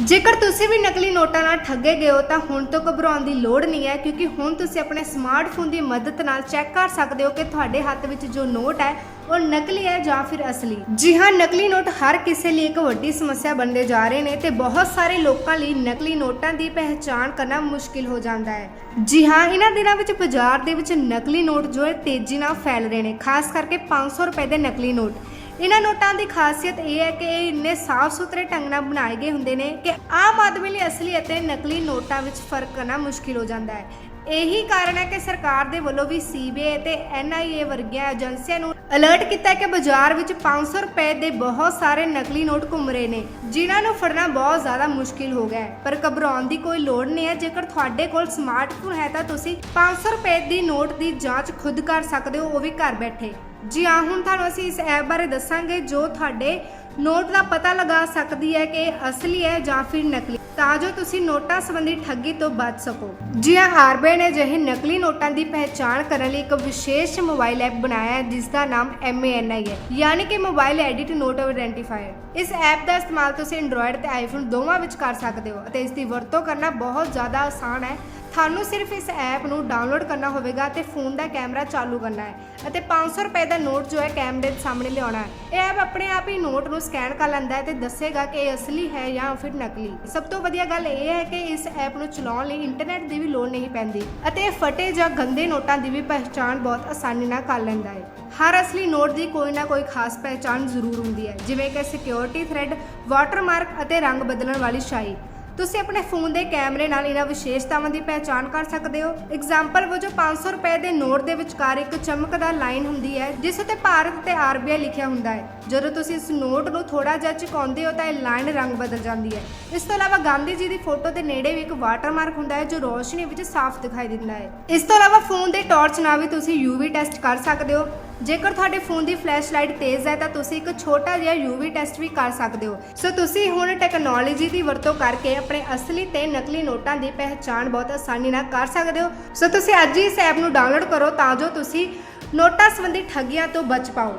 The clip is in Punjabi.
ਜੇਕਰ ਤੁਸੀਂ ਵੀ ਨਕਲੀ ਨੋਟਾਂ ਨਾਲ ਠੱਗੇ ਗਏ ਹੋ, ਤਾਂ ਹੁਣ ਤੋਂ ਘਬਰਾਉਣ ਦੀ ਲੋੜ ਨਹੀਂ ਹੈ, ਕਿਉਂਕਿ ਹੁਣ ਤੁਸੀਂ ਆਪਣੇ ਸਮਾਰਟਫੋਨ ਦੀ ਮਦਦ ਨਾਲ ਚੈੱਕ ਕਰ ਸਕਦੇ ਹੋ ਕਿ ਤੁਹਾਡੇ ਹੱਥ ਵਿੱਚ ਜੋ ਨੋਟ ਹੈ, ਉਹ ਨਕਲੀ ਹੈ ਜਾਂ ਫਿਰ ਅਸਲੀ। ਜੀ ਹਾਂ, ਨਕਲੀ ਨੋਟ ਹਰ ਕਿਸੇ ਲਈ ਇੱਕ ਵੱਡੀ ਸਮੱਸਿਆ ਬਣਦੇ ਜਾ ਰਹੇ ਨੇ ਤੇ ਬਹੁਤ ਸਾਰੇ ਲੋਕਾਂ ਲਈ ਨਕਲੀ ਨੋਟਾਂ ਦੀ ਪਹਿਚਾਣ ਕਰਨਾ ਮੁਸ਼ਕਿਲ ਹੋ ਜਾਂਦਾ ਹੈ। ਜੀ ਹਾਂ, ਇਹਨਾਂ ਦਿਨਾਂ ਵਿੱਚ ਬਾਜ਼ਾਰ ਦੇ ਵਿੱਚ ਨਕਲੀ ਨੋਟ ਜੋ ਹੈ, ਤੇਜ਼ੀ ਨਾਲ ਫੈਲ ਰਹੇ ਨੇ, ਖਾਸ ਕਰਕੇ 500 ਰੁਪਏ ਦੇ ਨਕਲੀ ਨੋਟ। ਇਹਨਾਂ ਨੋਟਾਂ ਦੀ ਖਾਸੀਅਤ ਇਹ ਹੈ ਕਿ ਇਹ ਇੰਨੇ ਸਾਫ਼ ਸੁਥਰੇ ਢੰਗ ਨਾਲ ਬਣਾਏ ਗਏ ਹੁੰਦੇ ਨੇ ਕਿ ਆਮ ਆਦਮੀ ਲਈ ਅਸਲੀ ਅਤੇ ਨਕਲੀ ਨੋਟਾਂ ਵਿੱਚ ਫ਼ਰਕ ਕਰਨਾ ਮੁਸ਼ਕਿਲ ਹੋ ਜਾਂਦਾ ਹੈ। ਇਹੀ ਕਾਰਨ ਹੈ ਕਿ ਸਰਕਾਰ ਦੇ ਵੱਲੋਂ ਵੀ ਸੀਬੀਆਈ ਤੇ ਐਨਆਈਏ ਵਰਗੀਆਂ ਏਜੰਸੀਆਂ ਨੂੰ ਅਲਰਟ ਕੀਤਾ ਕਿ ਬਾਜ਼ਾਰ ਵਿੱਚ 500 ਰੁਪਏ ਦੇ ਬਹੁਤ ਸਾਰੇ ਨਕਲੀ ਨੋਟ ਘੁੰਮ ਰਹੇ ਨੇ, ਜਿਨ੍ਹਾਂ ਨੂੰ ਫੜਨਾ ਬਹੁਤ ਜ਼ਿਆਦਾ ਮੁਸ਼ਕਿਲ ਹੋ ਗਿਆ ਹੈ। ਪਰ ਘਬਰਾਉਣ ਦੀ ਕੋਈ ਲੋੜ ਨਹੀਂ ਹੈ। ਜੇਕਰ ਤੁਹਾਡੇ ਕੋਲ ਸਮਾਰਟਫੋਨ ਹੈ ਤਾਂ ਤੁਸੀਂ 500 ਰੁਪਏ ਦੀ ਨੋਟ ਦੀ ਜਾਂਚ ਖੁਦ ਕਰ ਸਕਦੇ ਹੋ, ਉਹ ਵੀ ਘਰ ਬੈਠੇ। ਜੀ ਹਾਂ, ਹੁਣ ਤੁਹਾਨੂੰ ਅਸੀਂ ਇਸ ਐਪ ਬਾਰੇ ਦੱਸਾਂਗੇ ਜੋ ਤੁਹਾਡੇ ਨੋਟ ਦਾ ਪਤਾ ਲਗਾ ਸਕਦੀ ਹੈ ਕਿ ਅਸਲੀ ਹੈ ਜਾਂ ਫਿਰ ਨਕਲੀ। ਤਾਂ ਜੋ ਤੁਸੀਂ ਨੋਟਾਂ ਸੰਬੰਧੀ ਠੱਗੀ ਤੋਂ ਬਚ ਸਕੋ। ਜੀ ਆਰਬੀਆਈ ਨੇ ਅਜਿਹੇ ਨਕਲੀ ਨੋਟਾਂ ਦੀ ਪਹਿਚਾਣ ਕਰਨ ਲਈ ਇੱਕ ਵਿਸ਼ੇਸ਼ ਮੋਬਾਈਲ ਐਪ ਬਣਾਇਆ ਹੈ ਜਿਸ ਦਾ ਨਾਮ MANI ਹੈ, ਯਾਨੀ ਕਿ ਮੋਬਾਈਲ ਐਡਿਟ ਨੋਟ ਆਇਡੈਂਟੀਫਾਇਰ ਇਸ ਐਪ ਦਾ ਇਸਤੇਮਾਲ ਤੁਸੀਂ Android ਤੇ iPhone ਦੋਵਾਂ ਵਿੱਚ ਕਰ ਸਕਦੇ ਹੋ ਅਤੇ ਇਸ ਦੀ ਵਰਤੋਂ ਕਰਨਾ ਬਹੁਤ ਜ਼ਿਆਦਾ ਆਸਾਨ ਹੈ ਤੁਹਾਨੂੰ ਸਿਰਫ ਇਸ ਐਪ ਨੂੰ ਡਾਊਨਲੋਡ ਕਰਨਾ ਹੋਵੇਗਾ ਤੇ ਫੋਨ ਦਾ ਕੈਮਰਾ ਚਾਲੂ ਕਰਨਾ ਹੈ ਅਤੇ 500 ਰੁਪਏ ਦਾ ਨੋਟ ਜੋ ਹੈ ਕੈਮਰੇ ਦੇ ਸਾਹਮਣੇ ਲਿਆਉਣਾ ਹੈ। ਇਹ ਐਪ ਆਪਣੇ ਆਪ ਹੀ ਨੋਟ ਨੂੰ ਸਕੈਨ ਕਰ ਲੈਂਦਾ ਹੈ ਤੇ ਦੱਸੇਗਾ ਕਿ ਇਹ ਅਸਲੀ ਹੈ ਜਾਂ ਫਿਰ ਨਕਲੀ। ਸਭ ਤੋਂ ਵਧੀਆ ਗੱਲ ਇਹ ਹੈ ਕਿ ਇਸ ਐਪ ਨੂੰ ਚਲਾਉਣ ਲਈ ਇੰਟਰਨੈਟ ਦੀ ਵੀ ਲੋੜ ਨਹੀਂ ਪੈਂਦੀ ਅਤੇ ਇਹ ਫਟੇ ਜਾਂ ਗੰਦੇ ਨੋਟਾਂ ਦੀ ਵੀ ਪਹਿਚਾਣ ਬਹੁਤ ਆਸਾਨੀ ਨਾਲ ਕਰ ਲੈਂਦਾ ਹੈ। ਹਰ ਅਸਲੀ ਨੋਟ ਦੀ ਕੋਈ ਨਾ ਕੋਈ ਖਾਸ ਪਹਿਚਾਣ ਜ਼ਰੂਰ ਹੁੰਦੀ ਹੈ, ਜਿਵੇਂ ਕਿ ਸਿਕਿਉਰਿਟੀ ਥ੍ਰੈਡ ਵਾਟਰਮਾਰਕ ਅਤੇ ਰੰਗ ਬਦਲਣ ਵਾਲੀ ਸ਼ਾਈ ਤੁਸੀਂ ਆਪਣੇ ਫੋਨ ਦੇ ਕੈਮਰੇ ਨਾਲ ਇਹਨਾਂ ਵਿਸ਼ੇਸ਼ਤਾਵਾਂ ਦੀ ਪਹਿਚਾਣ ਕਰ ਸਕਦੇ ਹੋ। ਐਗਜ਼ਾਮਪਲ ਵਜੋਂ 500 ਰੁਪਏ ਦੇ ਨੋਟ ਦੇ ਵਿਚਕਾਰ ਇੱਕ ਚਮਕਦਾਰ ਲਾਈਨ ਹੁੰਦੀ ਹੈ, ਜਿਸ ਉੱਤੇ ਭਾਰਤ ਤੇ ਆਰਬੀਆਈ ਲਿਖਿਆ ਹੁੰਦਾ ਹੈ। ਜਦੋਂ ਤੁਸੀਂ ਇਸ ਨੋਟ ਨੂੰ ਥੋੜਾ ਜਿਹਾ ਝੁਕਾਉਂਦੇ ਹੋ ਤਾਂ ਇਹ ਲਾਈਨ ਰੰਗ ਬਦਲ ਜਾਂਦੀ ਹੈ। ਇਸ ਤੋਂ ਇਲਾਵਾ ਗਾਂਧੀ ਜੀ ਦੀ ਫੋਟੋ ਦੇ ਨੇੜੇ ਵੀ ਇੱਕ ਵਾਟਰਮਾਰਕ ਹੁੰਦਾ ਹੈ, ਜੋ ਰੋਸ਼ਨੀ ਵਿੱਚ ਸਾਫ਼ ਦਿਖਾਈ ਦਿੰਦਾ ਹੈ। ਇਸ ਤੋਂ ਇਲਾਵਾ ਫੋਨ ਦੇ ਟਾਰਚ ਨਾਲ ਵੀ ਤੁਸੀਂ UV ਟੈਸਟ ਕਰ ਸਕਦੇ ਹੋ। ਜੇਕਰ ਤੁਹਾਡੇ ਫੋਨ ਦੀ ਫਲੈਸ਼ ਲਾਈਟ ਤੇਜ਼ ਹੈ ਤਾਂ ਤੁਸੀਂ ਇੱਕ ਛੋਟਾ ਜਿਹਾ UV ਟੈਸਟ ਵੀ ਕਰ ਸਕਦੇ ਹੋ। ਸੋ ਤੁਸੀਂ ਹੁਣ ਟੈਕਨੋਲੋਜੀ ਦੀ ਵਰਤੋਂ ਕਰਕੇ ਆਪਣੇ ਅਸਲੀ ਤੇ ਨਕਲੀ ਨੋਟਾਂ ਦੀ ਪਹਿਚਾਣ ਬਹੁਤ ਆਸਾਨੀ ਨਾਲ ਕਰ ਸਕਦੇ ਹੋ। ਸੋ ਤੁਸੀਂ ਅੱਜ ਹੀ ਇਸ ਐਪ ਨੂੰ ਡਾਊਨਲੋਡ ਕਰੋ ਤਾਂ ਜੋ ਤੁਸੀਂ ਨੋਟਾਂ ਸੰਬੰਧੀ ਠੱਗੀਆਂ ਤੋਂ ਬਚ ਪਾਓ।